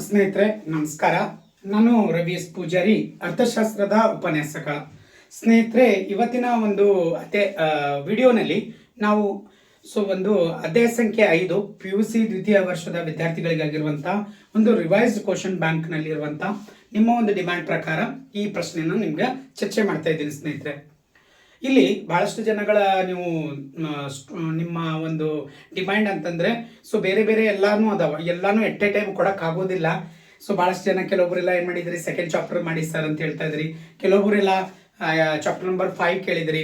ಸ್ನೇಹಿತರೆ, ನಮಸ್ಕಾರ. ನಾನು ರವಿ ಎಸ್ ಪೂಜಾರಿ, ಅರ್ಥಶಾಸ್ತ್ರದ ಉಪನ್ಯಾಸಕ. ಸ್ನೇಹಿತರೆ, ಇವತ್ತಿನ ಒಂದು ಅದೇ ವಿಡಿಯೋನಲ್ಲಿ ನಾವು ಸೊ ಒಂದು ಅಧ್ಯಾಯ ಸಂಖ್ಯೆ ಐದು ಪಿ ಯು ಸಿ ದ್ವಿತೀಯ ವರ್ಷದ ವಿದ್ಯಾರ್ಥಿಗಳಿಗಾಗಿರುವಂಥ ಒಂದು ರಿವೈಸ್ಡ್ ಕ್ವಶನ್ ಬ್ಯಾಂಕ್ನಲ್ಲಿರುವಂಥ ನಿಮ್ಮ ಒಂದು ಡಿಮ್ಯಾಂಡ್ ಪ್ರಕಾರ ಈ ಪ್ರಶ್ನೆಯನ್ನು ನಿಮಗೆ ಚರ್ಚೆ ಮಾಡ್ತಾ ಇದ್ದೀನಿ ಸ್ನೇಹಿತರೆ. ಇಲ್ಲಿ ಬಹಳಷ್ಟು ಜನಗಳ ನೀವು ನಿಮ್ಮ ಒಂದು ಡಿಮ್ಯಾಂಡ್ ಅಂತಂದ್ರೆ, ಸೊ ಬೇರೆ ಬೇರೆ ಎಲ್ಲಾನು ಅದಾವ. ಎಲ್ಲಾನು ಎಟ್ ಎ ಟೈಮ್ ಕೊಡೋಕ್ಕಾಗೋದಿಲ್ಲ. ಸೊ ಬಹಳಷ್ಟು ಜನ ಕೆಲವೊಬ್ಬರೆಲ್ಲ ಏನು ಮಾಡಿದ್ರಿ ಸೆಕೆಂಡ್ ಚಾಪ್ಟರ್ ಮಾಡಿ ಸರ್ ಅಂತ ಹೇಳ್ತಾ ಇದ್ರಿ. ಕೆಲವೊಬ್ಬರೆಲ್ಲ ಚಾಪ್ಟರ್ ನಂಬರ್ ಫೈವ್ ಕೇಳಿದ್ರಿ.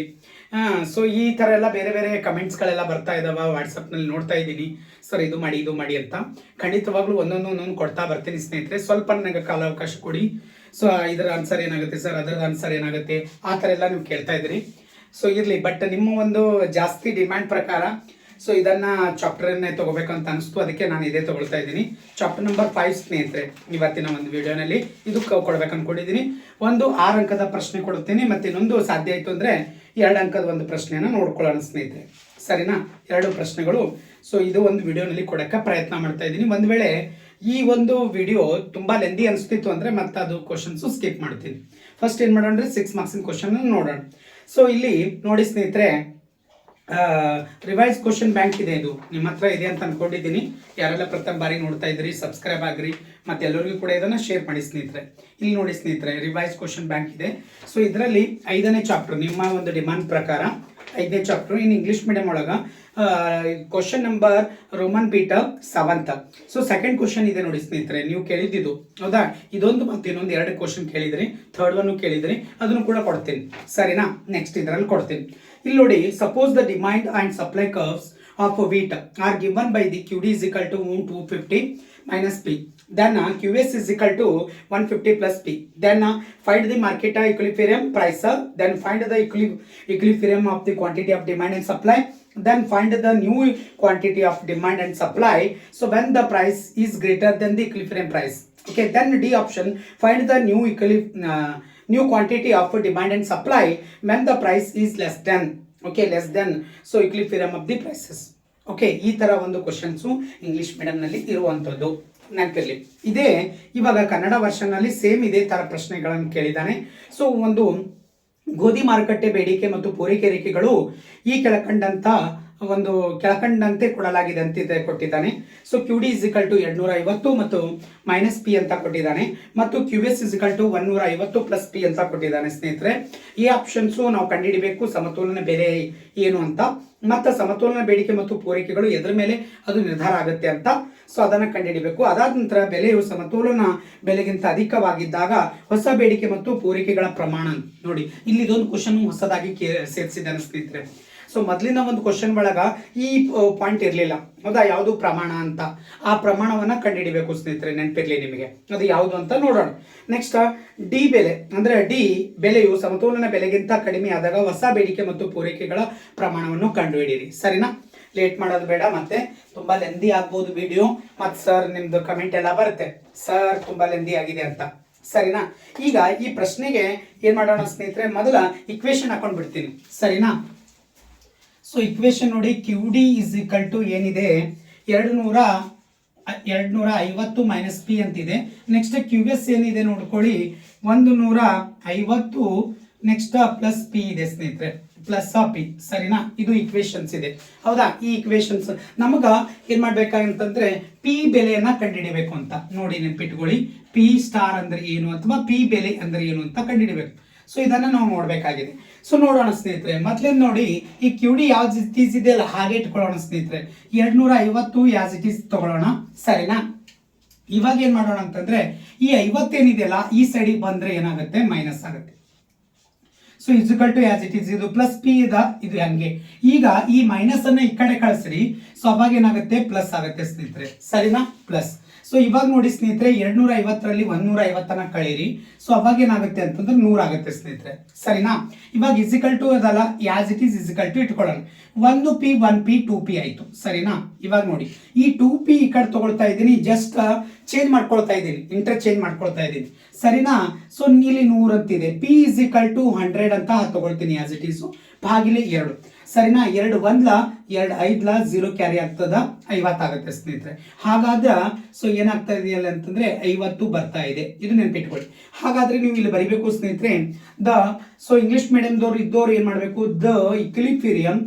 ಸೊ ಈ ತರ ಎಲ್ಲ ಬೇರೆ ಬೇರೆ ಕಮೆಂಟ್ಸ್ಗಳೆಲ್ಲ ಬರ್ತಾ ಇದಾವ ವಾಟ್ಸಪ್ನಲ್ಲಿ ನೋಡ್ತಾ ಇದ್ದೀನಿ. ಸರ್ ಇದು ಮಾಡಿ ಇದು ಮಾಡಿ ಅಂತ. ಖಂಡಿತವಾಗ್ಲೂ ಒಂದೊಂದು ಒಂದೊಂದು ಕೊಡ್ತಾ ಬರ್ತೀನಿ ಸ್ನೇಹಿತರೆ. ಸ್ವಲ್ಪ ನನಗೆ ಕಾಲಾವಕಾಶ ಕೊಡಿ. ಸೊ ಇದರ ಆನ್ಸರ್ ಏನಾಗುತ್ತೆ ಸರ್ ಅದರ ಆನ್ಸರ್ ಏನಾಗುತ್ತೆ? ಆ ಥರ ಎಲ್ಲ ನೀವು ಕೇಳ್ತಾ ಇದ್ರಿ. ಸೊ ಇರಲಿ ಬಟ್ ನಿಮ್ಮ ಒಂದು ಜಾಸ್ತಿ ಡಿಮ್ಯಾಂಡ್ ಪ್ರಕಾರ ಸೊ ಇದನ್ನ ಚಾಪ್ಟರ್ನೇ ತಗೋಬೇಕಂತ ಅನಿಸ್ತು. ಅದಕ್ಕೆ ನಾನು ಇದೇ ತಗೊಳ್ತಾ ಇದ್ದೀನಿ. ಚಾಪ್ಟರ್ ನಂಬರ್ ಫೈವ್ ಸ್ನೇಹಿತರೆ, ಇವತ್ತಿನ ಒಂದು ವಿಡಿಯೋನಲ್ಲಿ ಇದು ಕೊಡ್ಬೇಕು ಅನ್ಕೊಂಡಿದ್ದೀನಿ. ಒಂದು ಆರು ಅಂಕದ ಪ್ರಶ್ನೆ ಕೊಡುತ್ತೀನಿ. ಮತ್ತೆ ಇನ್ನೊಂದು ಸಾಧ್ಯ ಆಯ್ತು ಅಂದರೆ ಎರಡು ಅಂಕದ ಒಂದು ಪ್ರಶ್ನೆಯನ್ನು ನೋಡ್ಕೊಳ್ಳೋಣ, ಸ್ನೇಹಿತರೆ. ಸರಿನಾ? ಎರಡು ಪ್ರಶ್ನೆಗಳು. ಸೊ ಇದು ಒಂದು ವಿಡಿಯೋನಲ್ಲಿ ಕೊಡೋಕ್ಕೆ ಪ್ರಯತ್ನ ಮಾಡ್ತಾ ಇದ್ದೀನಿ. ಒಂದು ವೇಳೆ ಈ ಒಂದು ವಿಡಿಯೋ ತುಂಬಾ ಲೆಂದಿ ಅನಿಸ್ತಿತ್ತು ಅಂದ್ರೆ ಮತ್ತೆ ಅದು ಕ್ವಶನ್ಸ್ ಸ್ಕಿಪ್ ಮಾಡ್ತೀನಿ. ಫಸ್ಟ್ ಏನ್ ಮಾಡೋಣ ಸಿಕ್ಸ್ ಮಾರ್ಕ್ಸಿನ ಕ್ವಶನ್ ನೋಡೋಣ. ಸೊ ಇಲ್ಲಿ ನೋಡಿ ಸ್ನೇಹಿತರೆ ರಿವೈಸ್ ಕ್ವಶನ್ ಬ್ಯಾಂಕ್ ಇದೆ ಇದು. ನಿಮ್ಮ ಹತ್ರ ಇದೆ ಅಂತ ಅನ್ಕೊಂಡಿದ್ದೀನಿ. ಯಾರೆಲ್ಲ ಪ್ರಥಮ ಬಾರಿ ನೋಡ್ತಾ ಇದ್ರಿ ಸಬ್ಸ್ಕ್ರೈಬ್ ಆಗ್ರಿ. ಮತ್ತೆ ಎಲ್ಲರಿಗೂ ಕೂಡ ಇದನ್ನ ಶೇರ್ ಮಾಡಿ ಸ್ನೇಹಿತರೆ. ಇಲ್ಲಿ ನೋಡಿ ಸ್ನೇಹಿತರೆ ರಿವೈಸ್ ಕ್ವಶನ್ ಬ್ಯಾಂಕ್ ಇದೆ. ಸೊ ಇದರಲ್ಲಿ ಐದನೇ ಚಾಪ್ಟರ್ ನಿಮ್ಮ ಒಂದು ಡಿಮಾಂಡ್ ಪ್ರಕಾರ ಐದನೇ ಚಾಪ್ಟರ್ ಇನ್ ಇಂಗ್ಲಿಷ್ ಮೀಡಿಯಂ ಒಳಗ ಕ್ವಶನ್ ನಂಬರ್ ರೋಮನ್ ಪೀಟರ್ ಸೆವೆಂತ್ ಸೊ ಸೆಕೆಂಡ್ ಕ್ವಶನ್ ಇದೆ ನೋಡಿ ಸ್ನೇಹಿತರೆ, ನೀವು ಕೇಳಿದ್ದು ಹೌದಾ? ಇದೊಂದು ಮತ್ತೆ ಇನ್ನೊಂದು ಎರಡು ಕ್ವಶನ್ ಕೇಳಿದ್ರಿ ಥರ್ಡ್ ಒನ್ ಕೇಳಿದ್ರಿ, ಅದನ್ನು ಕೂಡ ಕೊಡ್ತೀನಿ. ಸರಿನಾ? ನೆಕ್ಸ್ಟ್ ಇದರಲ್ಲಿ ಕೊಡ್ತೀನಿ. ಇಲ್ಲಿ ನೋಡಿ suppose the demand and supply curves of wheat are given by the Q D is equal to two fifty minus P then uh, qs is equal to 150 plus p then uh, find the market uh, equilibrium price uh, then find the equilibrium of the quantity of demand and supply then find the new quantity of demand and supply so when the price is greater than the equilibrium price okay then d option find the new equilibrium, uh, new quantity of demand and supply when the price is less than okay less than so equilibrium of the prices okay ಈ ತರ ಒಂದು questions English nalli ಇರುವಂಥದ್ದು ನೆನಪಿರಲಿ. ಇದೇ ಇವಾಗ Kannada ವರ್ಷನಲ್ಲಿ same ಇದೇ ತರ ಪ್ರಶ್ನೆಗಳನ್ನು ಕೇಳಿದ್ದಾನೆ ಸೊ ಒಂದು ಗೋಧಿ ಮಾರುಕಟ್ಟೆ ಬೇಡಿಕೆ ಮತ್ತು ಪೂರೈಕೆ ರೇಖೆಗಳು ಈ ಕೆಳಕಂಡಂತ ಒಂದು ಕೆಳಕಂಡಂತೆ ಕೊಡಲಾಗಿದೆ ಅಂತ ಇದೆ ಕೊಟ್ಟಿದ್ದಾನೆ. So Q D equal to ಎರಡ್ನೂರ ಐವತ್ತು ಮತ್ತು ಮೈನಸ್ ಪಿ ಅಂತ ಕೊಟ್ಟಿದ್ದಾನೆ. ಮತ್ತು ಕ್ಯೂ ಎಸ್ ಇಸಿಕಲ್ ಟು ಒನ್ನೂರ ಐವತ್ತು ಪ್ಲಸ್ ಪಿ ಅಂತ ಕೊಟ್ಟಿದ್ದಾನೆ ಸ್ನೇಹಿತರೆ. ಈ ಆಪ್ಷನ್ಸು ನಾವು ಕಂಡುಹಿಡಬೇಕು. ಸಮತೋಲನ ಬೆಲೆ ಏನು ಅಂತ. ಮತ್ತು ಸಮತೋಲನ ಬೇಡಿಕೆ ಮತ್ತು ಪೂರೈಕೆಗಳು ಎದ್ರ ಮೇಲೆ ಅದು ನಿರ್ಧಾರ ಆಗುತ್ತೆ ಅಂತ. ಸೊ ಅದನ್ನು ಕಂಡುಹಿಡಬೇಕು. ಅದಾದ ನಂತರ ಬೆಲೆಯು ಸಮತೋಲನ ಬೆಲೆಗಿಂತ ಅಧಿಕವಾಗಿದ್ದಾಗ ಹೊಸ ಬೇಡಿಕೆ ಮತ್ತು ಪೂರೈಕೆಗಳ ಪ್ರಮಾಣ. ನೋಡಿ, ಇಲ್ಲಿ ಇದೊಂದು ಕ್ವಶನ್ ಹೊಸದಾಗಿ ಕೇ- ಸೇರಿಸಿದ್ದಾನೆ ಸ್ನೇಹಿತರೆ. ಸೊ ಮೊದಲಿನ ಒಂದು ಕ್ವಶನ್ ಒಳಗ ಈ ಪಾಯಿಂಟ್ ಇರಲಿಲ್ಲ. ಹೌದಾ? ಯಾವುದು ಪ್ರಮಾಣ ಅಂತ. ಆ ಪ್ರಮಾಣವನ್ನ ಕಂಡುಹಿಡಿಬೇಕು ಸ್ನೇಹಿತರೆ, ನೆನಪಿರ್ಲಿ ನಿಮಗೆ. ಅದು ಯಾವುದು ಅಂತ ನೋಡೋಣ. ನೆಕ್ಸ್ಟ್ ಡಿ ಬೆಲೆ. ಅಂದ್ರೆ ಡಿ ಬೆಲೆಯು ಸಮತೋಲನ ಬೆಲೆಗಿಂತ ಕಡಿಮೆ ಆದಾಗ ಹೊಸ ಬೇಡಿಕೆ ಮತ್ತು ಪೂರೈಕೆಗಳ ಪ್ರಮಾಣವನ್ನು ಕಂಡುಹಿಡಿಯಿರಿ. ಸರಿನಾ? ಲೇಟ್ ಮಾಡೋದು ಬೇಡ, ಮತ್ತೆ ತುಂಬಾ ಲೆಂದಿ ಆಗ್ಬೋದು ವಿಡಿಯೋ ಮತ್ತು ಸರ್ ನಿಮ್ಮದು ಕಮೆಂಟ್ ಎಲ್ಲ ಬರುತ್ತೆ. ಸರ್ ತುಂಬಾ ಲೆಂದಿ ಆಗಿದೆ ಅಂತ. ಸರಿನಾ? ಈಗ ಈ ಪ್ರಶ್ನೆಗೆ ಏನು ಮಾಡೋಣ ಸ್ನೇಹಿತರೆ? ಮೊದಲ ಇಕ್ವೇಶನ್ ಹಾಕೊಂಡ್ಬಿಡ್ತೀನಿ. ಸರಿನಾ? ಸೊ ಇಕ್ವೇಶನ್ ನೋಡಿ Q D is equal to ಏನಿದೆ? ಎರಡು ನೂರ ಎರಡು ನೂರ ಐವತ್ತು ಮೈನಸ್ ಪಿ ಅಂತಿದೆ. ನೆಕ್ಸ್ಟ್ ಕ್ಯೂ ಎಸ್ ಏನಿದೆ ನೋಡ್ಕೊಳ್ಳಿ. ಒಂದು ನೂರ ಐವತ್ತು ನೆಕ್ಸ್ಟ್ ಪ್ಲಸ್ ಪಿ ಇದೆ ಸ್ನೇಹಿತರೆ. ಪ್ಲಸ್ ಆ ಪಿ ಸರಿನಾ? ಇದು ಇಕ್ವೇಶನ್ಸ್ ಇದೆ. ಹೌದಾ? ಈ ಇಕ್ವೇಶನ್ಸ್ ನಮಗ ಏನ್ ಮಾಡ್ಬೇಕಾಗಂತಂದ್ರೆ ಪಿ ಬೆಲೆಯನ್ನ ಕಂಡುಹಿಡಿಬೇಕು ಅಂತ. ನೋಡಿ ನೆನ್ಪಿಟ್ಕೊಳ್ಳಿ. ಪಿ ಸ್ಟಾರ್ ಅಂದ್ರೆ ಏನು ಅಥವಾ ಪಿ ಬೆಲೆ ಅಂದ್ರೆ ಏನು ಅಂತ ಕಂಡುಹಿಡಿಬೇಕು. ಸೊ ಇದನ್ನ ನಾವು ನೋಡ್ಬೇಕಾಗಿದೆ. ಸೊ ನೋಡೋಣ ಸ್ನೇಹಿತರೆ, ಮೊದಲೇ ನೋಡಿ, ಈ ಕ್ಯೂಡಿ ಯಾವ್ದು ಇಸ್ ಇದೆಯಲ್ಲ ಹಾಗೆ ಇಟ್ಕೊಳ್ಳೋಣ ಸ್ನೇಹಿತರೆ. ಎರಡ್ನೂರ ಐವತ್ತು ಯಾಸ್ ಇಟ್ ಈಸ್ ತಗೊಳ್ಳೋಣ, ಸರಿನಾ? ಇವಾಗ ಏನ್ ಮಾಡೋಣ ಅಂತಂದ್ರೆ, ಈ ಐವತ್ತೇನಿದೆಯಲ್ಲ ಈ ಸೈಡಿಗೆ ಬಂದ್ರೆ ಏನಾಗುತ್ತೆ? ಮೈನಸ್ ಆಗುತ್ತೆ. So equal to as it is ಇದು ಪ್ಲಸ್ ಪಿ ಇದ ಇದು ಹಂಗೆ. ಈಗ ಈ ಮೈನಸ್ ಅನ್ನ ಈ ಕಡೆ ಕಳಿಸ್ರಿ ಸೊ ಅವಾಗ ಏನಾಗುತ್ತೆ? ಪ್ಲಸ್ ಆಗುತ್ತೆ ಸ್ನೇಹಿತರೆ. ಸರಿನಾ? ಪ್ಲಸ್ ಸೊ ಇವಾಗ ನೋಡಿ ಸ್ನೇಹಿತರೆ ಎರಡ್ನೂರ ಐವತ್ತರಲ್ಲಿ ಒಂದೂರ ಐವತ್ತನ ಕಳೀರಿ. ಸೊ ಅವಾಗ ಏನಾಗುತ್ತೆ ಅಂತಂದ್ರೆ ನೂರ ಆಗುತ್ತೆ ಸ್ನೇಹಿತರೆ. ಸರಿನಾ? ಇವಾಗ ಇಸಿಕಲ್ ಟು ಅದಲ್ಲ as it is equal to ಇಟ್ಕೊಳ್ಳೋಣ. ಒಂದು P one P two P ಆಯ್ತು. ಸರಿನಾ? ಇವಾಗ ನೋಡಿ. ಈ ಟೂ ಪಿ ಈ ಕಡೆ ತಗೊಳ್ತಾ ಇದ್ದೀನಿ ಜಸ್ಟ್ ಚೇಂಜ್ ಮಾಡ್ಕೊಳ್ತಾ ಇದ್ದೀನಿ. ಇಂಟರ್ ಚೇಂಜ್ ಮಾಡ್ಕೊಳ್ತಾ ಇದ್ದೀನಿ. ಸರಿನಾ? ಸೊ ಇಲ್ಲಿ ನೂರ್ ಅಂತಿದೆ ಪಿ ಇಸಿಕಲ್ ಟು ಹಂಡ್ರೆಡ್ ಅಂತ ತಗೊಳ್ತೀನಿ ಆಸ್ ಇಟ್ ಈಸ್ ಭಾಗಿಲೆ ಎರಡು. ಸರಿನಾ? ಎರಡು ಒಂದ್ಲ? ಎರಡು ಐದ್ಲ? ಝೀರೋ ಕ್ಯಾರಿ ಆಗ್ತದ? ಐವತ್ತಾಗುತ್ತೆ ಸ್ನೇಹಿತರೆ. ಹಾಗಾದ್ರೆ ಸೊ ಏನಾಗ್ತಾ ಇದೆಯಲ್ಲ ಅಂತಂದ್ರೆ ಐವತ್ತು ಬರ್ತಾ ಇದೆ. ಇದು ನೆನ್ಪಿಟ್ಕೊಳ್ಳಿ. ಹಾಗಾದ್ರೆ ನೀವು ಇಲ್ಲಿ ಬರಿಬೇಕು ಸ್ನೇಹಿತರೆ, ದ ಸೊ ಇಂಗ್ಲಿಷ್ ಮೀಡಿಯಂದವ್ರು ಇದ್ದವ್ರು ಏನ್ ಮಾಡಬೇಕು? The equilibrium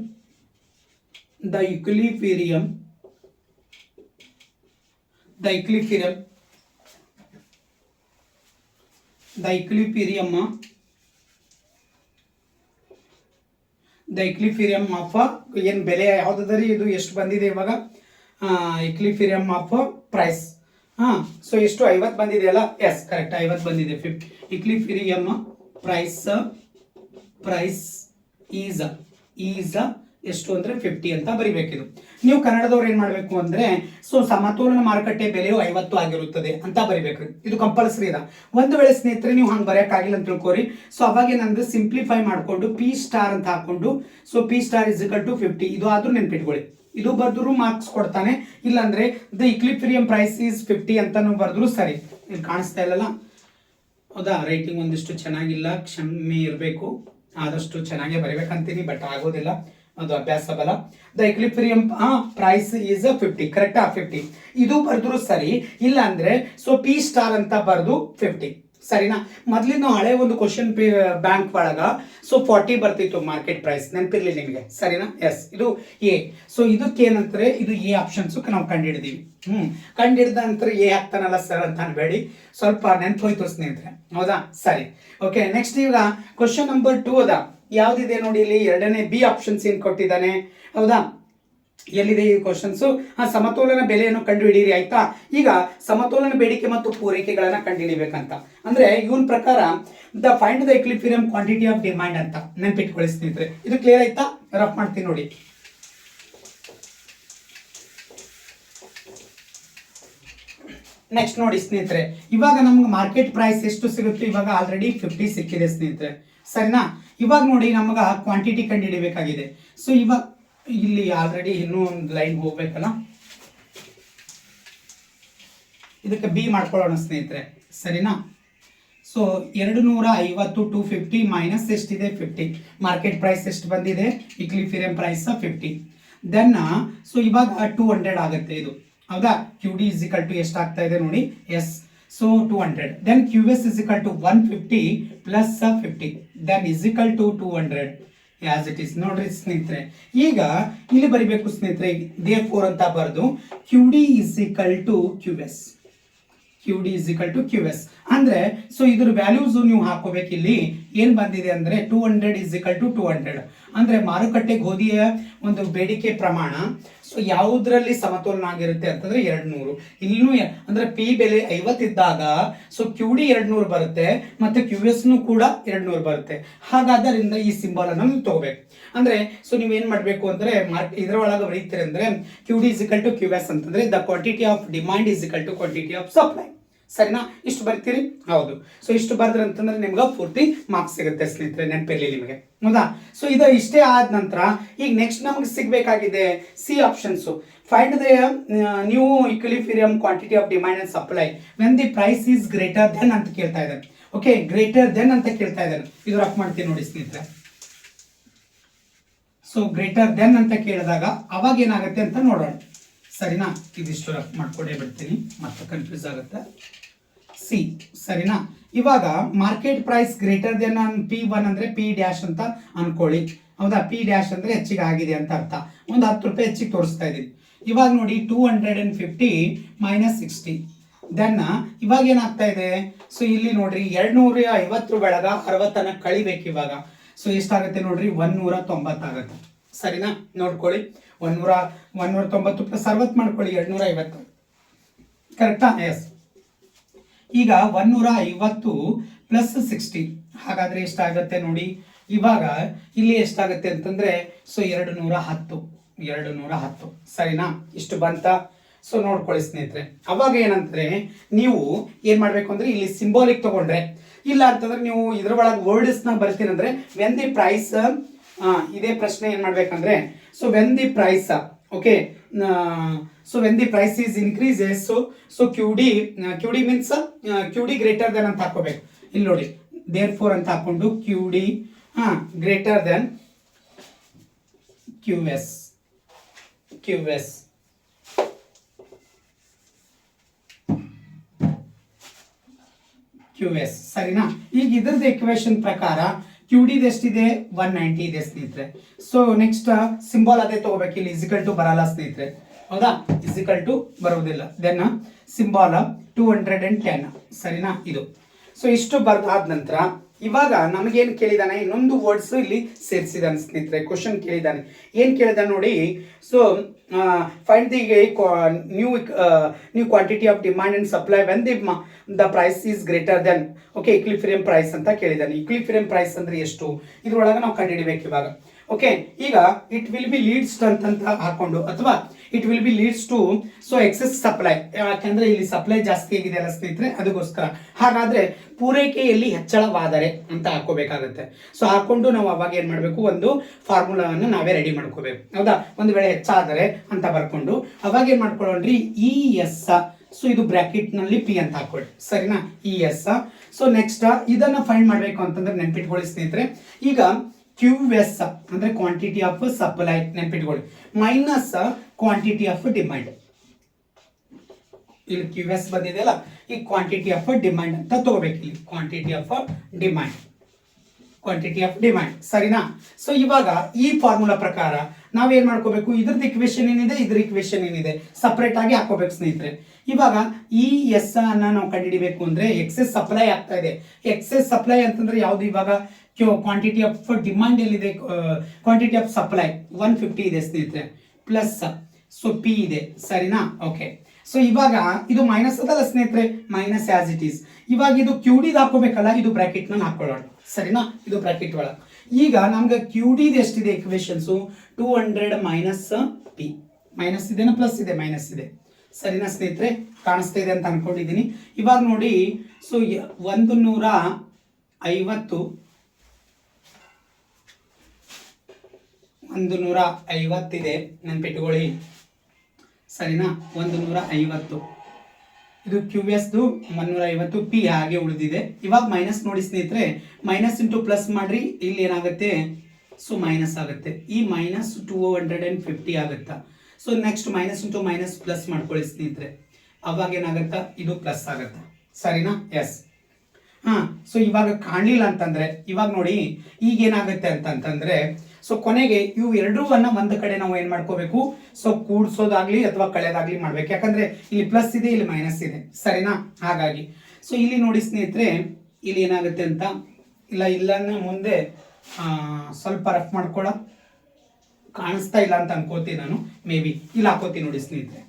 the equilibrium the equilibrium the equilibrium the equilibrium of ಏನು ಬೆಲೆ ಯಾವುದರಿ ಇದು ಎಷ್ಟು ಬಂದಿದೆ ಇವಾಗ? ಇಕ್ಲಿಫಿರಿಯಂ ಆಫ್ ಪ್ರೈಸ್ ಹಾಂ ಸೊ ಎಷ್ಟು? ಐವತ್ತು ಬಂದಿದೆಯಲ್ಲ ಎಸ್ ಕರೆಕ್ಟ್ ಐವತ್ತು ಬಂದಿದೆ fifty equilibrium price price is is ಎಷ್ಟು ಅಂದ್ರೆ ಫಿಫ್ಟಿ ಅಂತ ಬರಿಬೇಕಿದು. ನೀವು ಕನ್ನಡದವ್ರು ಏನು ಮಾಡಬೇಕು ಅಂದ್ರೆ ಸೊ ಸಮತೋಲನ ಮಾರುಕಟ್ಟೆ ಬೆಲೆಯು ಐವತ್ತು ಆಗಿರುತ್ತದೆ ಅಂತ ಬರಿಬೇಕು ಇದು ಕಂಪಲ್ಸರಿ ಇದೆ ಒಂದು ವೇಳೆ ಸ್ನೇಹಿತರೆ, ನೀವು ಹಂಗೆ ಬರೆಯಕ್ಕಾಗಿಲ್ಲ ಅಂತ ತಿಳ್ಕೊರಿ. ಸೊ ಅವಾಗ ಏನಂದ್ರೆ ಸಿಂಪ್ಲಿಫೈ ಮಾಡಿಕೊಂಡು ಪಿ ಸ್ಟಾರ್ ಅಂತ ಹಾಕೊಂಡು so P star is equal to fifty ಇದು ಆದ್ರೂ ನೆನ್ಪಿಟ್ಕೊಳ್ಳಿ. ಇದು ಬರೆದ್ರೂ ಮಾರ್ಕ್ಸ್ ಕೊಡ್ತಾನೆ. ಇಲ್ಲಾಂದ್ರೆ the equilibrium price is fifty ಅಂತಲೂ ಬರೆದ್ರೂ ಸರಿ. ಇಲ್ಲಿ ಕಾಣಿಸ್ತಾ ಇಲ್ಲಲ್ಲ? ಹೌದಾ? ರೈಟಿಂಗ್ ಒಂದಿಷ್ಟು ಚೆನ್ನಾಗಿಲ್ಲ. ಕ್ಷಮೆ ಇರಬೇಕು. ಆದಷ್ಟು ಚೆನ್ನಾಗೇ ಬರಿಬೇಕಂತೀನಿ ಬಟ್ ಆಗೋದಿಲ್ಲ. ಅದು ಅಭ್ಯಾಸ ಬಲ. The equilibrium price is fifty ಕರೆಕ್ಟಾ ಫಿಫ್ಟಿ ಇದು ಬರೆದ್ರು ಸರಿ ಇಲ್ಲ ಅಂದ್ರೆ ಸೊ ಪಿ ಸ್ಟಾರ್ ಅಂತ ಬರೆದು ಫಿಫ್ಟಿ ಸರಿನಾ? ಮೊದ್ಲಿನ ಹಳೆ ಒಂದು ಕ್ವಶನ್ ಬ್ಯಾಂಕ್ ಒಳಗ ಸೊ ಫಾರ್ಟಿ ಬರ್ತಿತ್ತು ಮಾರ್ಕೆಟ್ ಪ್ರೈಸ್ ನೆನಪಿರ್ಲಿ ನಿಮಗೆ? ಸರಿನಾ? ಎಸ್ ಇದು ಎ ಸೊ ಇದಕ್ಕೆ ಏನಂತಾರೆ ಇದು ಎ ಆಪ್ಷನ್ಸ್ ನಾವು ಕಂಡಿಡಿದೀವಿ. ಹ್ಮ್. ಕಂಡಿಡ್ದ ನಂತರ ಎ ಆಗ್ತಾನಲ್ಲ ಸರ್ ಅಂತ ಅನ್ಬೇಡಿ. ಸ್ವಲ್ಪ ನೆನಪು ಹೋಯ್ತು ಸ್ನೇಹಿತರೆ. ಹೌದಾ? ಸರಿ. ಓಕೆ ನೆಕ್ಸ್ಟ್ ಈಗ ಕ್ವಶನ್ ನಂಬರ್ ಟೂ ಅದ. ಯಾವ್ದಿದೆ ನೋಡಿ ಇಲ್ಲಿ? ಎರಡನೇ ಬಿ ಆಪ್ಷನ್ಸ್ ಏನು ಕೊಟ್ಟಿದ್ದಾನೆ? ಹೌದಾ? ಎಲ್ಲಿದೆ ಈ ಕ್ವಶನ್ಸ್ ಆ ಸಮತೋಲನ ಬೆಲೆಯನ್ನು ಕಂಡುಹಿಡಿಯಿರಿ, ಆಯ್ತಾ? ಈಗ ಸಮತೋಲನ ಬೇಡಿಕೆ ಮತ್ತು ಪೂರೈಕೆಗಳನ್ನ ಕಂಡುಹಿಡಿಬೇಕಂತ. ಅಂದ್ರೆ ಇವನ್ ಪ್ರಕಾರ, the find the equilibrium quantity of demand ಅಂತ ನೆನ್ಪಿಟ್ಕೊಳ್ಳಿ ಸ್ನೇಹಿತರೆ. ಇದು ಕ್ಲಿಯರ್ ಆಯ್ತಾ? ರಫ್ ಮಾಡ್ತೀನಿ ನೋಡಿ. ನೆಕ್ಸ್ಟ್ ನೋಡಿ ಸ್ನೇಹಿತರೆ. ಇವಾಗ ನಮ್ಗೆ ಮಾರ್ಕೆಟ್ ಪ್ರೈಸ್ ಎಷ್ಟು ಸಿಗುತ್ತೆ? ಇವಾಗ ಆಲ್ರೆಡಿ ಫಿಫ್ಟಿ ಸಿಕ್ಕಿದೆ ಸ್ನೇಹಿತರೆ. ಸರಿನಾ ಇವಾಗ ನೋಡಿ ನಮಗ ಕ್ವಾಂಟಿಟಿ ಕಂಡುಹಿಡಿಬೇಕಾಗಿದೆ. ಸೊ ಇವಾಗ ಇಲ್ಲಿ ಆಲ್ರೆಡಿ ಇನ್ನೂ ಒಂದು ಲೈನ್ ಹೋಗ್ಬೇಕಲ್ಲ? ಇದಕ್ಕೆ ಬಿ ಮಾಡ್ಕೊಳ್ಳೋಣ ಸ್ನೇಹಿತರೆ. ಸರಿನಾ? ಸೊ ಎರಡು ನೂರ ಐವತ್ತು ಟು ಫಿಫ್ಟಿ ಮೈನಸ್ ಎಷ್ಟಿದೆ? ಫಿಫ್ಟಿ ಮಾರ್ಕೆಟ್ ಪ್ರೈಸ್ ಎಷ್ಟು ಬಂದಿದೆ? Equilibrium price fifty then so ಇವಾಗ ಟೂ ಹಂಡ್ರೆಡ್ ಆಗುತ್ತೆ ಇದು. ಹೌದಾ? ಕ್ಯೂ ಡಿ ಇಸಿಕಲ್ ಟು ಎಷ್ಟು ಆಗ್ತಾ ಇದೆ ನೋಡಿ? Yes so two hundred then Q S equal to one fifty then equal to two hundred as it is ನೋಡ್ರಿ ಸ್ನೇಹಿತರೆ. ಈಗ ಇಲ್ಲಿ ಬರಿಬೇಕು ಸ್ನೇಹಿತರೆ ದೇ ಫೋರ್ ಅಂತ ಬರೆದು Q D equal to Q S Q D is equal to Q S ಅಂದ್ರೆ so ಇದ್ರ ವ್ಯಾಲ್ಯೂಸ್ ನೀವು ಹಾಕೋಬೇಕು ಇಲ್ಲಿ ಏನ್ ಬಂದಿದೆ ಅಂದ್ರೆ two hundred is equal to two hundred ಅಂದ್ರೆ ಮಾರುಕಟ್ಟೆ ಗೋಧಿಯ ಒಂದು ಬೇಡಿಕೆ ಪ್ರಮಾಣ, ಸೊ ಯಾವುದರಲ್ಲಿ ಸಮತೋಲನ ಆಗಿರುತ್ತೆ ಅಂತಂದ್ರೆ ಎರಡು ನೂರು ಇಲ್ಲೂ ಅಂದರೆ ಪಿ ಬೆಲೆ ಐವತ್ತಿದ್ದಾಗ, ಸೊ ಕ್ಯೂ ಡಿ ಎರಡ್ ನೂರು ಬರುತ್ತೆ, ಮತ್ತೆ ಕ್ಯೂ ಎಸ್ ನು ಕೂಡ ಎರಡ್ ನೂರು ಬರುತ್ತೆ. ಹಾಗಾದ್ದರಿಂದ ಈ ಸಿಂಬಲ್ ಅನ್ನು ನೀವು ತಗೋಬೇಕು. ಅಂದ್ರೆ, ಸೊ ನೀವೇನು ಮಾಡಬೇಕು ಅಂದರೆ, ಮಾರ್ಕ್ ಇದರೊಳಗೆ ಬರೀತೀರಿ ಅಂದ್ರೆ Q D equal to Q S ಅಂತಂದ್ರೆ the quantity of demand equal to quantity of supply ಸರಿನಾ? ಇಷ್ಟು ಬರ್ತೀರಿ? ಹೌದು. ಸೊ ಇಷ್ಟು ಬರೆದ್ರೆ ಅಂತಂದ್ರೆ ನಿಮ್ಗೆ ಪೂರ್ತಿ ಮಾರ್ಕ್ಸ್ ಸಿಗುತ್ತೆ ಸ್ನೇಹಿತರೆ, ನೆನಪಿರ್ಲಿ ನಿಮಗೆ. ಹೌದಾ? ಸೊ ಇದು ಇಷ್ಟೇ ಆದ ನಂತರ ಈಗ ನೆಕ್ಸ್ಟ್ ನಮಗೆ ಸಿಗಬೇಕಾಗಿದೆ C options find the new equilibrium quantity of demand and supply when the price is greater than ಅಂತ ಕೇಳ್ತಾ ಇದ್ದಾರೆ. ಓಕೆ ಗ್ರೇಟರ್ ದೆನ್ ಅಂತ ಕೇಳ್ತಾ ಇದ್ದಾರೆ. ಇದು ರಫ್ ಮಾಡ್ತೀನಿ ನೋಡಿ ಸ್ನೇಹಿತರೆ. ಸೊ ಗ್ರೇಟರ್ ದೆನ್ ಅಂತ ಕೇಳಿದಾಗ ಅವಾಗ ಏನಾಗುತ್ತೆ ಅಂತ ನೋಡೋಣ. ಸರಿನಾ? ಇದಿಷ್ಟು ರಫ್ ಮಾಡ್ಕೊಂಡೇ ಬಿಡ್ತೀನಿ. ಮತ್ತೆ ಕನ್ಫ್ಯೂಸ್ ಆಗುತ್ತೆ. ಸಿ ಸರಿನಾ? ಇವಾಗ market price greater than P one ಅಂದ್ರೆ ಪಿ ಡ್ಯಾಶ್ ಅಂತ ಅನ್ಕೊಳ್ಳಿ. ಹೌದಾ? ಪಿ ಡ್ಯಾಶ್ ಅಂದ್ರೆ ಹೆಚ್ಚಿಗೆ ಆಗಿದೆ ಅಂತ ಅರ್ಥ. ಒಂದು ಹತ್ತು ರೂಪಾಯಿ ಹೆಚ್ಚಿಗೆ ತೋರಿಸ್ತಾ ಇದೀನಿ ಇವಾಗ ನೋಡಿ two hundred and fifty minus sixty then ಇವಾಗ ಏನಾಗ್ತಾ ಇದೆ? ಸೊ ಇಲ್ಲಿ ನೋಡ್ರಿ ಎರಡ್ ನೂರ ಐವತ್ತು ಬೆಳಗ ಅರವತ್ತನ್ನ ಕಳಿಬೇಕು ಇವಾಗ ಸೊ ಎಷ್ಟಾಗುತ್ತೆ ನೋಡ್ರಿ? ಒನ್ನೂರ ತೊಂಬತ್ತಾಗುತ್ತೆ. ಸರಿನಾ? ನೋಡ್ಕೊಳ್ಳಿ. ಒನ್ನೂರ ಒನ್ನೂರ ತೊಂಬತ್ತು ಪ್ಲಸ್ ಅರವತ್ತು ಮಾಡ್ಕೊಳ್ಳಿ ಎರಡ್ ನೂರ ಐವತ್ತು ಕರೆಕ್ಟಾ ಎಸ್ ಈಗ ಒನ್ನೂರ ಐವತ್ತು ಪ್ಲಸ್ ಸಿಕ್ಸ್ಟಿ ಹಾಗಾದ್ರೆ ಎಷ್ಟಾಗತ್ತೆ ನೋಡಿ? ಇವಾಗ ಇಲ್ಲಿ ಎಷ್ಟಾಗತ್ತೆ ಅಂತಂದ್ರೆ ಸೊ ಎರಡು ನೂರ ಹತ್ತು ಎರಡು ನೂರ ಹತ್ತು ಸರಿನಾ? ಇಷ್ಟು ಬಂತ? ಸೊ ನೋಡ್ಕೊಳ್ಳಿ ಸ್ನೇಹಿತರೆ. ಅವಾಗ ಏನಂತಂದ್ರೆ, ನೀವು ಏನ್ ಮಾಡ್ಬೇಕು ಅಂದ್ರೆ ಇಲ್ಲಿ ಸಿಂಬಾಲಿಕ್ ತಗೊಂಡ್ರೆ. ಇಲ್ಲ ಅಂತಂದ್ರೆ ನೀವು ಇದ್ರ ಒಳಗೆ ವರ್ಡ್ಸ್ನ ಬರ್ತೀರಂದ್ರೆ ವೆನ್ ದಿ ಪ್ರೈಸ್ ಇದೇ ಪ್ರಶ್ನೆ ಏನು ಮಾಡಬೇಕಂದ್ರೆ so when the price okay so when the price is increases so so Q D Q D means Q D greater than ಅಂತ ಹಾಕೋಬೇಕು ಇಲ್ಲಿ ನೋಡಿ ದೇರ್ ಫೋರ್ ಅಂತ ಹಾಕೊಂಡು Q D greater than Q S Q S Q S ಸರಿನಾ? ಈಗ ಇದ್ರದ್ದು equation ಪ್ರಕಾರ ಕ್ಯೂ ಡಿ ಎಷ್ಟಿದೆ? ಒನ್ ನೈಂಟಿ ಇದೆ ಸ್ನೇಹಿತರೆ ಸೊ ನೆಕ್ಸ್ಟ್ ಸಿಂಬಾಲ್ ಅದೇ ತಗೋಬೇಕು. ಇಲ್ಲಿ ಇಸಿಕಲ್ ಟು ಬರಲ್ಲ ಸ್ನೇಹಿತರೆ. ಹೌದಾ? ಇಸಿಕಲ್ ಟು ಬರುವುದಿಲ್ಲ. ದೆನ್ ಸಿಂಬಾಲ ಟೂ ಹಂಡ್ರೆಡ್ ಅಂಡ್ ಟೆನ್ ಸರಿನಾ? ಇದು. ಸೊ ಇಷ್ಟು ಬರ್ದಾದ ನಂತರ ಇವಾಗ ನಮಗೇನು ಕೇಳಿದಾನೆ? ಇನ್ನೊಂದು ವರ್ಡ್ಸ್ ಇಲ್ಲಿ ಸೇರಿಸಿದಾನೆ ಸ್ನೇಹಿತರೆ ಕ್ವಶನ್ ಕೇಳಿದಾನೆ. ಏನು ಕೇಳಿದ ನೋಡಿ so find the new new quantity of demand and supply when the the price is greater than okay equilibrium price ಅಂತ ಕೇಳಿದಾನೆ. ಇಕ್ಲಿಫಿರಿಯಂ ಪ್ರೈಸ್ ಅಂದ್ರೆ ಎಷ್ಟು? ಇದ್ರೊಳಗೆ ನಾವು ಕಂಡುಹಿಡಿಬೇಕು ಇವಾಗ. ಓಕೆ ಈಗ ಇಟ್ ವಿಲ್ ಬಿ ಲೀಡ್ಸ್ ಅಂತಂತ ಹಾಕೊಂಡು, ಅಥವಾ it will be leads to so excess supply ಯಾಕೆಂದ್ರೆ ಇಲ್ಲಿ ಸಪ್ಲೈ ಜಾಸ್ತಿ ಆಗಿದೆ ಅಲ್ಲ ಸ್ನೇಹಿತರೆ, ಅದಕ್ಕೋಸ್ಕರ. ಹಾಗಾದ್ರೆ ಪೂರೈಕೆಯಲ್ಲಿ ಹೆಚ್ಚಳವಾದರೆ ಅಂತ ಹಾಕೋಬೇಕಾಗುತ್ತೆ ಸೊ ಹಾಕೊಂಡು ನಾವು ಅವಾಗ ಏನು ಮಾಡಬೇಕು? ಒಂದು ಫಾರ್ಮುಲಾವನ್ನು ನಾವೇ ರೆಡಿ ಮಾಡ್ಕೋಬೇಕು. ಹೌದಾ? ಒಂದು ವೇಳೆ ಹೆಚ್ಚಾದರೆ ಅಂತ ಬರ್ಕೊಂಡು. ಅವಾಗ ಏನ್ ಮಾಡ್ಕೊಳ್ಳೋಣ್ರಿ? ಇ ಎಸ್ ಸೊ ಇದು ಬ್ರಾಕೆಟ್ನಲ್ಲಿ ಪಿ ಅಂತ ಹಾಕೊಳ್ಳಿ ಸರಿನಾ? ಇ ಎಸ್ ಸೊ ನೆಕ್ಸ್ಟ್ ಇದನ್ನು ಫೈಂಡ್ ಮಾಡಬೇಕು ಅಂತಂದ್ರೆ ನೆನ್ಪಿಟ್ಕೊಳ್ಳಿ ಸ್ನೇಹಿತರೆ. ಈಗ ಕ್ಯೂ ಎಸ್ ಅಂದ್ರೆ ಕ್ವಾಂಟಿಟಿ ಆಫ್ ಸಪ್ಲೈ ನೆನ್ಪಿಟ್ಕೊಳ್ಳಿ ಮೈನಸ್ ಕ್ವಾಂಟಿಟಿ ಆಫ್ ಡಿಮ್ಯಾಂಡ್ ಇಲ್ಲಿ ಕ್ಯೂ ಎಸ್ ಬಂದಿದೆಯಲ್ಲ ಈ ಕ್ವಾಂಟಿಟಿ ಆಫ್ ಡಿಮ್ಯಾಂಡ್ ಅಂತ ತಗೋಬೇಕು ಇಲ್ಲಿ. Quantity of demand quantity of demand ಸರಿನಾ? ಸೊ ಇವಾಗ ಈ ಫಾರ್ಮುಲಾ ಪ್ರಕಾರ ನಾವೇನ್ ಮಾಡ್ಕೋಬೇಕು? ಇದ್ರದ್ದು ಇಕ್ವೇಶನ್ ಏನಿದೆ? ಇದ್ರ ಇಕ್ವೇಶನ್ ಏನಿದೆ? ಸಪ್ರೇಟ್ ಆಗಿ ಹಾಕೋಬೇಕು ಸ್ನೇಹಿತರೆ. ಇವಾಗ ಈ ಎಸ್ ಅನ್ನ ನಾವು ಕಂಡುಹಿಡಿಬೇಕು ಅಂದ್ರೆ ಎಕ್ಸೆಸ್ ಸಪ್ಲೈ ಆಗ್ತಾ ಇದೆ. ಎಕ್ಸೆಸ್ ಸಪ್ಲೈ ಅಂತಂದ್ರೆ ಯಾವ್ದು ಇವಾಗ? ಕ್ವಾಂಟಿಟಿ ಆಫ್ ಡಿಮಾಂಡ್ ಎಲ್ಲಿದೆ quantity of supply one fifty ಇದೆ ಸ್ನೇಹಿತರೆ. ಪ್ಲಸ್ ಸೊ ಪಿ ಇದೆ. ಸರಿನಾ? ಓಕೆ ಸೊ ಇವಾಗ ಇದು ಮೈನಸ್ ಅದಲ್ಲ ಸ್ನೇಹಿತರೆ ಮೈನಸ್ ಆಸ್ ಇಟ್ ಈಸ್ ಇವಾಗ ಇದು ಕ್ಯೂ ಡಿದ್ ಹಾಕೋಬೇಕಲ್ಲ ಇದು ಬ್ರಾಕೆಟ್ನ ಹಾಕೊಳ್ಳೋಣ ಸರಿನಾ? ಇದು ಬ್ರಾಕೆಟ್ ಒಳಗೆ. ಈಗ ನಮ್ಗೆ ಕ್ಯೂ ಡಿದ್ ಎಷ್ಟಿದೆ equations two hundred minus P minus ಇದೆನಾ? ಪ್ಲಸ್ ಇದೆ ಮೈನಸ್ ಇದೆ. ಸರಿನಾ ಸ್ನೇಹಿತರೆ? ಕಾಣಿಸ್ತಾ ಇದೆ ಅಂತ ಅನ್ಕೊಂಡಿದ್ದೀನಿ. ಇವಾಗ ನೋಡಿ ಸೊ ಒಂದು ನೂರ ಐವತ್ತು ಒಂದು ನೂರ ಐವತ್ತಿದೆ. ನೆನ್ಪಿಟ್ಕೊಳ್ಳಿ. ಸರಿನಾ? ಒಂದು ನೂರ ಐವತ್ತು. ಇದು ಕ್ಯೂ ಎಸ್ದು ಮುನ್ನೂರ ಐವತ್ತು ಪಿ ಹಾಗೆ ಉಳಿದಿದೆ. ಇವಾಗ ಮೈನಸ್ ನೋಡಿ ಸ್ನೇಹಿತರೆ ಮೈನಸ್ ಇಂಟು ಪ್ಲಸ್ ಮಾಡ್ರಿ, ಇಲ್ಲಿ ಏನಾಗುತ್ತೆ? ಸೊ ಮೈನಸ್ ಆಗುತ್ತೆ. ಈ minus two hundred and fifty ಆಗುತ್ತಾ? So next minus into minus plus ಮಾಡ್ಕೊಳ್ಳಿ ಸ್ನೇಹಿತರೆ. ಅವಾಗ ಏನಾಗುತ್ತಾ? ಇದು ಪ್ಲಸ್ ಆಗುತ್ತೆ? ಸರಿನಾ? ಎಸ್ ಹಾ ಸೊ ಇವಾಗ ಕಾಣಲಿಲ್ಲ ಅಂತಂದ್ರೆ, ಇವಾಗ ನೋಡಿ, ಈಗ ಏನಾಗುತ್ತೆ ಅಂತಂತಂದ್ರೆ ಸೊ ಕೊನೆಗೆ ಇವು ಎರಡೂವನ್ನ ಒಂದು ಕಡೆ ನಾವು ಏನ್ ಮಾಡ್ಕೋಬೇಕು? ಸೊ ಕೂಡ್ಸೋದಾಗ್ಲಿ ಅಥವಾ ಕಳೆದಾಗ್ಲಿ ಮಾಡ್ಬೇಕು. ಯಾಕಂದ್ರೆ ಇಲ್ಲಿ ಪ್ಲಸ್ ಇದೆ, ಇಲ್ಲಿ ಮೈನಸ್ ಇದೆ. ಸರಿನಾ? ಹಾಗಾಗಿ. ಸೊ ಇಲ್ಲಿ ನೋಡಿ ಸ್ನೇಹಿತರೆ, ಇಲ್ಲಿ ಏನಾಗುತ್ತೆ ಅಂತ? ಇಲ್ಲ, ಇಲ್ಲನ್ನ ಮುಂದೆ ಸ್ವಲ್ಪ ರಫ್ ಮಾಡ್ಕೊಳ. ಕಾಣಿಸ್ತಾ ಇಲ್ಲ ಅಂತ ಅನ್ಕೋತೀನಿ ನಾನು. ಮೇ ಬಿ ಇಲ್ಲಿ ಹಾಕೋತೀನಿ ನೋಡಿ ಸ್ನೇಹಿತರೆ.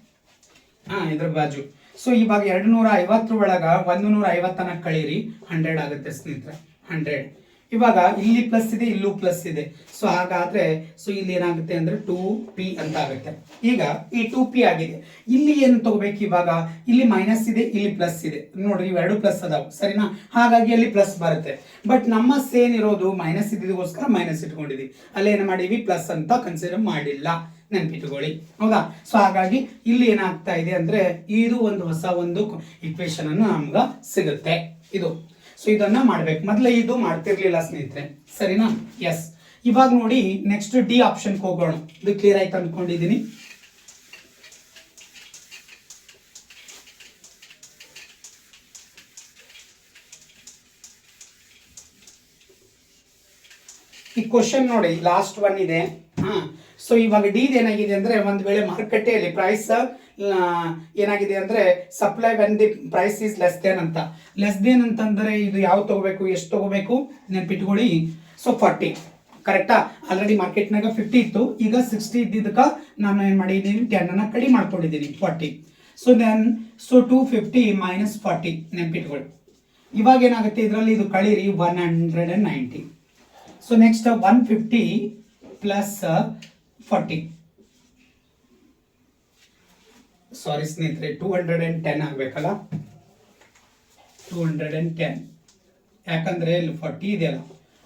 ಹಾ, ಇದ್ರ ಬಾಜು. ಸೊ ಇವಾಗ ಎರಡು ನೂರ ಐವತ್ತರ ಒಳಗ ಒಂದು ನೂರ ಐವತ್ತನ್ನ ಕಳೀರಿ. ಹಂಡ್ರೆಡ್ ಆಗುತ್ತೆ ಸ್ನೇಹಿತರೆ. ಹಂಡ್ರೆಡ್ ಇವಾಗ ಇಲ್ಲಿ ಪ್ಲಸ್ ಇದೆ, ಇಲ್ಲೂ ಪ್ಲಸ್ ಇದೆ. ಸೊ ಹಾಗಾದ್ರೆ ಸೊ ಇಲ್ಲಿ ಏನಾಗುತ್ತೆ ಅಂದ್ರೆ ಟೂ ಪಿ ಅಂತ ಆಗುತ್ತೆ. ಈಗ ಈ ಟೂ ಪಿ ಆಗಿದೆ. ಇಲ್ಲಿ ಏನು ತಗೋಬೇಕು ಇವಾಗ? ಇಲ್ಲಿ ಮೈನಸ್ ಇದೆ, ಇಲ್ಲಿ ಪ್ಲಸ್ ಇದೆ. ನೋಡ್ರಿ ಇವೆರಡು ಪ್ಲಸ್ ಅದಾವ. ಸರಿನಾ? ಹಾಗಾಗಿ ಅಲ್ಲಿ ಪ್ಲಸ್ ಬರುತ್ತೆ. ಬಟ್ ನಮ್ಮ ಸೇನ್ ಇರೋದು ಮೈನಸ್ ಇದ್ದಿದ್ದಕ್ಕೋಸ್ಕರ ಮೈನಸ್ ಇಟ್ಕೊಂಡಿದ್ವಿ. ಅಲ್ಲಿ ಏನು ಮಾಡೀವಿ ಪ್ಲಸ್ ಅಂತ ಕನ್ಸಿಡರ್ ಮಾಡಿಲ್ಲ. ನೆನ್ಪಿಟ್ಕೊಳ್ಳಿ. ಹೌದಾ? ಸೊ ಹಾಗಾಗಿ ಇಲ್ಲಿ ಏನಾಗ್ತಾ ಇದೆ ಅಂದ್ರೆ, ಇದು ಒಂದು ಹೊಸ ಒಂದು ಇಕ್ವೇಶನ್ ಅನ್ನು ನಮ್ಗೆ ಸಿಗುತ್ತೆ. ಇದು. ಸೊ ಇದನ್ನ ಮಾಡ್ಬೇಕು. ಮೊದಲೇ ಇದು ಮಾಡ್ತಿರ್ಲಿಲ್ಲ ಸ್ನೇಹಿತರೆ. ಸರಿನಾ? ಎಸ್ ಇವಾಗ ನೋಡಿ ನೆಕ್ಸ್ಟ್ ಡಿ ಆಪ್ಷನ್ ಹೋಗೋಣ. ಇದು ಕ್ಲಿಯರ್ ಆಯ್ತು ಅನ್ಕೊಂಡಿದೀನಿ. ಈ ಕ್ವಶನ್ ನೋಡಿ ಲಾಸ್ಟ್ ಒನ್ ಇದೆ. ಹಾ. ಸೊ ಇವಾಗ ಡಿ ಏನಾಗಿದೆ ಅಂದ್ರೆ ಒಂದ್ ವೇಳೆ ಮಾರುಕಟ್ಟೆಯಲ್ಲಿ ಪ್ರೈಸ್ ಏನಾಗಿದೆ ಅಂದರೆ supply when the price is less than ಅಂತ. ಲೆಸ್ ದೇನ್ ಅಂತಂದರೆ ಇದು ಯಾವ ತಗೋಬೇಕು, ಎಷ್ಟು ತಗೋಬೇಕು ನೆನ್ಪಿಟ್ಕೊಳ್ಳಿ. ಸೊ ಫಾರ್ಟಿ ಕರೆಕ್ಟಾ ಆಲ್ರೆಡಿ ಮಾರ್ಕೆಟ್ನಾಗ ಫಿಫ್ಟಿ ಇತ್ತು. ಈಗ ಸಿಕ್ಸ್ಟಿ ಇದ್ದಿದ್ದಕ್ಕೆ ನಾನು ಏನು ಮಾಡಿದ್ದೀನಿ ಟೆನ್ ಅನ್ನ ಕಡಿಮೆ ಮಾಡ್ಕೊಂಡಿದ್ದೀನಿ forty so then so two fifty minus forty ನೆನ್ಪಿಟ್ಕೊಳ್ಳಿ. ಇವಾಗ ಏನಾಗುತ್ತೆ ಇದರಲ್ಲಿ? ಇದು ಕಳೀರಿ one hundred and ninety so next one fifty plus forty sorry ಸ್ನೇಹಿತರೆ ಟೂ ಹಂಡ್ರೆಡ್ ಆ್ಯಂಡ್ ಟೆನ್ ಆಗಬೇಕಲ್ಲ? ಟೂ ಹಂಡ್ರೆಡ್ ಆ್ಯಂಡ್ ಟೆನ್ ಯಾಕಂದರೆ ಇಲ್ಲಿ ಫಾರ್ಟಿ ಇದೆಯಲ್ಲ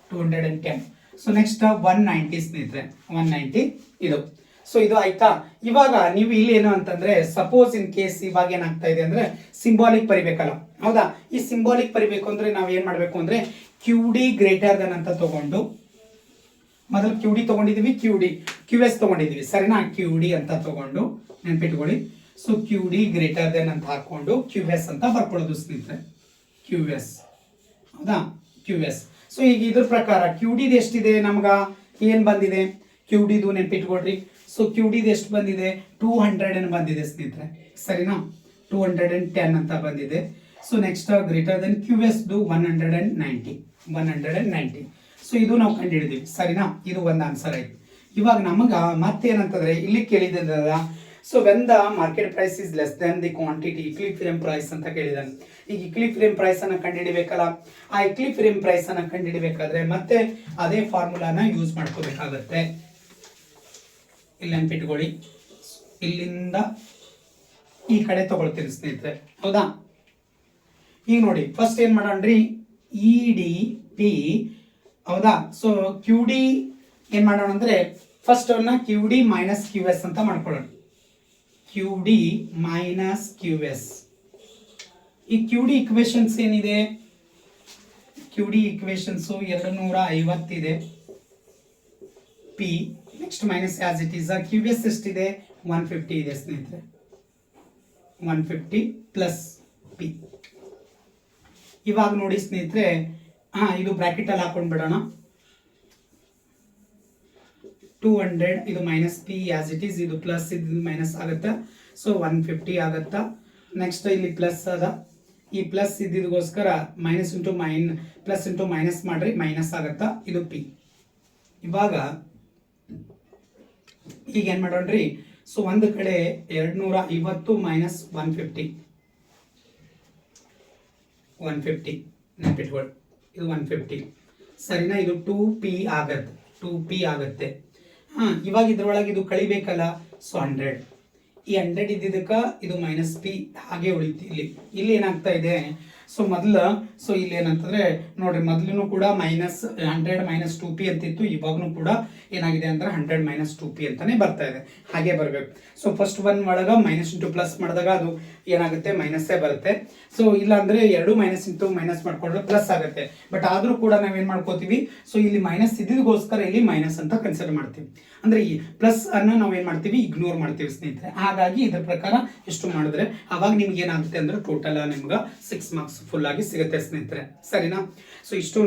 two hundred and ten so next one ninety ಸ್ನೇಹಿತರೆ ಒನ್ ನೈಂಟಿ ಇದು. ಸೊ ಇದು ಆಯ್ತಾ? ಇವಾಗ ನೀವು ಇಲ್ಲಿ ಏನು ಅಂತಂದ್ರೆ ಸಪೋಸ್ ಇನ್ ಕೇಸ್ ಇವಾಗ ಏನಾಗ್ತಾ ಇದೆ ಅಂದ್ರೆ ಸಿಂಬಾಲಿಕ್ ಬರಿಬೇಕಲ್ಲ. ಹೌದಾ? ಈ ಸಿಂಬಾಲಿಕ್ ಬರಿಬೇಕು ಅಂದ್ರೆ ನಾವು ಏನ್ ಮಾಡಬೇಕು ಅಂದ್ರೆ ಕ್ಯೂ ಡಿ ಗ್ರೇಟರ್ ದನ್ ಅಂತ ತಗೊಂಡು, ಮೊದಲು ಕ್ಯೂ ಡಿ ತಗೊಂಡಿದೀವಿ ಕ್ಯೂ ಡಿ ಕ್ಯೂ ಎಸ್ ತಗೊಂಡಿದೀವಿ. ಸರಿನಾ? ಕ್ಯೂ ಡಿ ಅಂತ ತಗೊಂಡು ನೆನ್ಪಿಟ್ಕೊಳ್ಳಿ. So Q D greater than ಅಂತ ಹಾಕೊಂಡು ಕ್ಯೂ ಎಸ್ ಅಂತ ಬರ್ಕೊಳ್ಳೋದು ಸ್ನೇಹಿತರೆ. ಕ್ಯೂ ಎಸ್ ಹೌದಾ? ಕ್ಯೂ ಎಸ್ ಸೊ ಈಗ ಇದ್ರ ಪ್ರಕಾರ ಕ್ಯೂ ಡಿದು ಎಷ್ಟಿದೆ ನಮ್ಗೆ? ಏನು ಬಂದಿದೆ? ಕ್ಯೂ ಡಿದು ನೆನ್ಪಿಟ್ಕೊಡ್ರಿ ಸೊ ಕ್ಯೂ ಡಿದು ಎಷ್ಟು ಬಂದಿದೆ? ಟೂ ಹಂಡ್ರೆಡ್ ಏನು ಬಂದಿದೆ ಸ್ನೇಹಿತರೆ. ಸರಿನಾ? ಟೂ ಹಂಡ್ರೆಡ್ ಆ್ಯಂಡ್ ಟೆನ್ ಅಂತ ಬಂದಿದೆ. So next greater than Q S ದು one hundred and ninety one hundred and ninety so ಇದು ನಾವು ಕಂಡುಹಿಡಿದೀವಿ ಸರಿನಾ? ಇದು ಒಂದು ಆನ್ಸರ್ ಆಯ್ತು. ಇವಾಗ ನಮಗ ಮತ್ತೇನಂತಂದ್ರೆ ಇಲ್ಲಿ ಕೇಳಿದ so when the market price is less than the quantity equilibrium price ಅಂತ ಕೇಳಿದಾನೆ. ಈಗ ಇಕ್ಲಿಫಿರಿಯಂ ಪ್ರೈಸ್ ಅನ್ನ ಕಂಡುಹಿಡಿಬೇಕಲ್ಲ? ಆ ಇಕ್ಲಿಫಿರಿಯಂ ಪ್ರೈಸ್ ಅನ್ನ ಕಂಡುಹಿಡಿಬೇಕಾದ್ರೆ ಮತ್ತೆ ಅದೇ ಫಾರ್ಮುಲಾನ ಯೂಸ್ ಮಾಡ್ಕೋಬೇಕಾಗತ್ತೆ. ಇಲ್ಲಿ ನೆನ್ಪಿಟ್ಕೊಳ್ಳಿ ಇಲ್ಲಿಂದ ಈ ಕಡೆ ತಗೊಳ್ತೀನಿ ಸ್ನೇಹಿತರೆ. ಹೌದಾ? ಈಗ ನೋಡಿ ಫಸ್ಟ್ ಏನ್ ಮಾಡೋಣ್ರಿ? ಇ ಡಿ ಪಿ ಹೌದಾ? ಸೊ ಕ್ಯೂ ಡಿ ಏನ್ ಮಾಡೋಣ ಅಂದ್ರೆ ಫಸ್ಟ್ ಅವ್ರನ್ನ Q D minus Q S ಅಂತ ಮಾಡ್ಕೊಳ್ಳೋಣ. Q D minus Q S ಈ ಕ್ಯೂ ಡಿ ಇಕ್ವೇಶನ್ಸ್ ಏನಿದೆ? ಕ್ಯೂ ಡಿ ಇಕ್ವೇಶನ್ಸ್ ಎರಡು ನೂರ ಐವತ್ತಿದೆ P next minus as it is Q S ಎಷ್ಟಿದೆ? ಒನ್ ಫಿಫ್ಟಿ ಇದೆ ಸ್ನೇಹಿತರೆ. ಒನ್ ಫಿಫ್ಟಿ ಪ್ಲಸ್ ಪಿ ಇವಾಗ ನೋಡಿ ಸ್ನೇಹಿತರೆ. ಹಾಂ, ಇದು ಬ್ರಾಕೆಟ್ ಅಲ್ಲಿ ಹಾಕೊಂಡ್ ಬಿಡೋಣ ಟೂ ಹಂಡ್ರೆಡ್ ಇದು minus P as it is ಇದು ಪ್ಲಸ್ ಇದು ಮೈನಸ್ ಆಗುತ್ತೆ? ಸೊ ಒನ್ ಫಿಫ್ಟಿ ಆಗುತ್ತಾ? ನೆಕ್ಸ್ಟ್ ಇಲ್ಲಿ ಪ್ಲಸ್ ಅದ. ಈ ಪ್ಲಸ್ ಇದ್ದಿದ್ದಕ್ಕೋಸ್ಕರ minus into main plus into minus ಮಾಡ್ರಿ ಮೈನಸ್ ಆಗುತ್ತಾ? ಇದು ಪಿ ಇವಾಗ, ಈಗ ಏನು ಮಾಡೋಣ್ರಿ? ಸೊ ಒಂದು ಕಡೆ ಎರಡ್ ನೂರ ಐವತ್ತು minus one fifty one fifty ನೆನ್ಪಿಟ್ಕೊಳ್ಳಿ ಇದು ಒನ್ ಫಿಫ್ಟಿ ಸರಿನಾ? ಇದು ಟೂ ಪಿ ಆಗತ್ತೆ ಟೂ ಪಿ ಆಗತ್ತೆ. ಹಾ ಇವಾಗ ಇದ್ರೊಳಗೆ ಇದು ಕಳಿಬೇಕಲ್ಲ? ಸೊ ಹಂಡ್ರೆಡ್ ಈ ಹಂಡ್ರೆಡ್ ಇದ್ದಿದ್ದಕ್ಕೆ ಇದು ಮೈನಸ್ ಪಿ ಹಾಗೆ ಉಳಿತಿ ಇಲ್ಲಿ. ಇಲ್ಲಿ ಏನಾಗ್ತಾ ಇದೆ? ಸೊ ಮೊದಲು ಸೊ ಇಲ್ಲಿ ಏನಂತಂದ್ರೆ ನೋಡ್ರಿ ಮೊದಲು ಕೂಡ minus hundred minus two P ಅಂತಿತ್ತು, ಇವಾಗ್ನು ಕೂಡ ಏನಾಗಿದೆ ಅಂದ್ರೆ ಹಂಡ್ರೆಡ್ ಮೈನಸ್ ಟು ಪಿ ಅಂತಾನೆ ಬರ್ತಾ ಇದೆ. ಹಾಗೆ ಬರಬೇಕು. ಸೊ ಫಸ್ಟ್ ಒನ್ ಒಳಗೆ ಮೈನಸ್ ಇಂಟು ಪ್ಲಸ್ ಮಾಡಿದಾಗ ಅದು ಏನಾಗುತ್ತೆ? ಮೈನಸ್ಸೇ ಬರುತ್ತೆ. ಸೊ ಇಲ್ಲ ಎರಡು ಮೈನಸ್ ಇಂಟು ಮೈನಸ್ ಮಾಡ್ಕೊಂಡ್ರೆ ಪ್ಲಸ್ ಆಗುತ್ತೆ. ಬಟ್ ಆದ್ರೂ ಕೂಡ ನಾವೇನು ಮಾಡ್ಕೋತೀವಿ? ಸೊ ಇಲ್ಲಿ ಮೈನಸ್ ಇದ್ದಿದ್ದಕ್ಕೋಸ್ಕರ ಇಲ್ಲಿ ಮೈನಸ್ ಅಂತ ಕನ್ಸಿಡರ್ ಮಾಡ್ತೀವಿ. ಅಂದ್ರೆ ಈ ಪ್ಲಸ್ ಅನ್ನ ನಾವೇನ್ ಮಾಡ್ತೀವಿ? ಇಗ್ನೋರ್ ಮಾಡ್ತೀವಿ ಸ್ನೇಹಿತರೆ. ಹಾಗಾಗಿ ಇದ್ರ ಪ್ರಕಾರ ಎಷ್ಟು ಮಾಡಿದ್ರೆ, ಅವಾಗ ನಿಮ್ಗೆ ಏನಾಗುತ್ತೆ ಅಂದ್ರೆ ಟೋಟಲ್ ನಿಮ್ಗೆ ಸಿಕ್ಸ್ ಮಾರ್ಕ್ಸ್ ಫುಲ್ ಆಗಿ ಸಿಗುತ್ತೆ ಸ್ನೇಹಿತರೆ. ಸರಿನಾ? ಸೊ ಇಷ್ಟು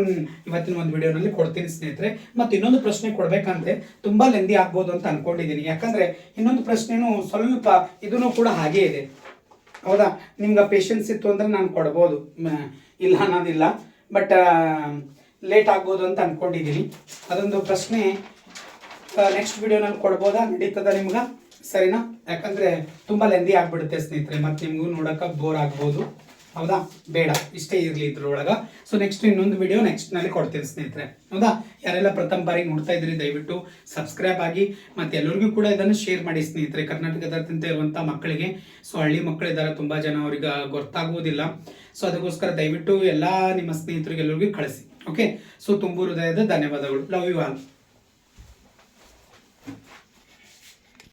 ಇವತ್ತಿನ ಒಂದು ವಿಡಿಯೋನಲ್ಲಿ ಕೊಡ್ತೀನಿ ಸ್ನೇಹಿತರೆ. ಮತ್ತೆ ಇನ್ನೊಂದು ಪ್ರಶ್ನೆ ಕೊಡ್ಬೇಕಂತೆ ತುಂಬಾ ಲೆಂದಿ ಆಗ್ಬೋದು ಅಂತ ಅನ್ಕೊಂಡಿದ್ದೀನಿ ಯಾಕಂದ್ರೆ ಇನ್ನೊಂದು ಪ್ರಶ್ನೆನೂ ಸ್ವಲ್ಪ ಇದೂ ಕೂಡ ಹಾಗೇ ಇದೆ. ಹೌದಾ? ನಿಮ್ಗೆ ಪೇಷನ್ಸ್ ಇತ್ತು ಅಂದ್ರೆ ನಾನು ಕೊಡ್ಬೋದು. ಇಲ್ಲ ಅನ್ನೋದಿಲ್ಲ. ಬಟ್ ಲೇಟ್ ಆಗ್ಬೋದು ಅಂತ ಅನ್ಕೊಂಡಿದ್ದೀನಿ ಅದೊಂದು ಪ್ರಶ್ನೆ ನೆಕ್ಸ್ಟ್ ವಿಡಿಯೋನಲ್ಲಿ ಕೊಡ್ಬೋದಾ? ನಡೀತದ ನಿಮ್ಗೆ? ಸರಿನಾ? ಯಾಕಂದ್ರೆ ತುಂಬಾ ಲೆಂದಿ ಆಗ್ಬಿಡುತ್ತೆ ಸ್ನೇಹಿತರೆ. ಮತ್ತೆ ನಿಮಗೂ ನೋಡಕ ಬೋರ್ ಆಗ್ಬೋದು. ಹೌದಾ? ಬೇಡ. ಇಷ್ಟೇ ಇರಲಿ ಇದ್ರೊಳಗೆ. ಸೊ ನೆಕ್ಸ್ಟ್ ಇನ್ನೊಂದು ವಿಡಿಯೋ ನೆಕ್ಸ್ಟ್ನಲ್ಲಿ ಕೊಡ್ತೀನಿ ಸ್ನೇಹಿತರೆ. ಹೌದಾ? ಯಾರೆಲ್ಲ ಪ್ರಥಮ ಬಾರಿ ನೋಡ್ತಾ ಇದ್ರಿ ದಯವಿಟ್ಟು ಸಬ್ಸ್ಕ್ರೈಬ್ ಆಗಿ. ಮತ್ತೆ ಎಲ್ಲರಿಗೂ ಕೂಡ ಇದನ್ನು ಶೇರ್ ಮಾಡಿ ಸ್ನೇಹಿತರೆ. ಕರ್ನಾಟಕದಾದ್ಯಂತ ಇರುವಂಥ ಮಕ್ಕಳಿಗೆ. ಸೊ ಹಳ್ಳಿ ಮಕ್ಕಳಿದ್ದಾರೆ ತುಂಬಾ ಜನ ಅವ್ರಿಗೆ ಗೊತ್ತಾಗುವುದಿಲ್ಲ. ಸೊ ಅದಕ್ಕೋಸ್ಕರ ದಯವಿಟ್ಟು ಎಲ್ಲ ನಿಮ್ಮ ಸ್ನೇಹಿತರಿಗೆ ಎಲ್ಲರಿಗೂ ಕಳಿಸಿ. ಓಕೆ ಸೊ ತುಂಬು ಹೃದಯದ ಧನ್ಯವಾದಗಳು. Love you all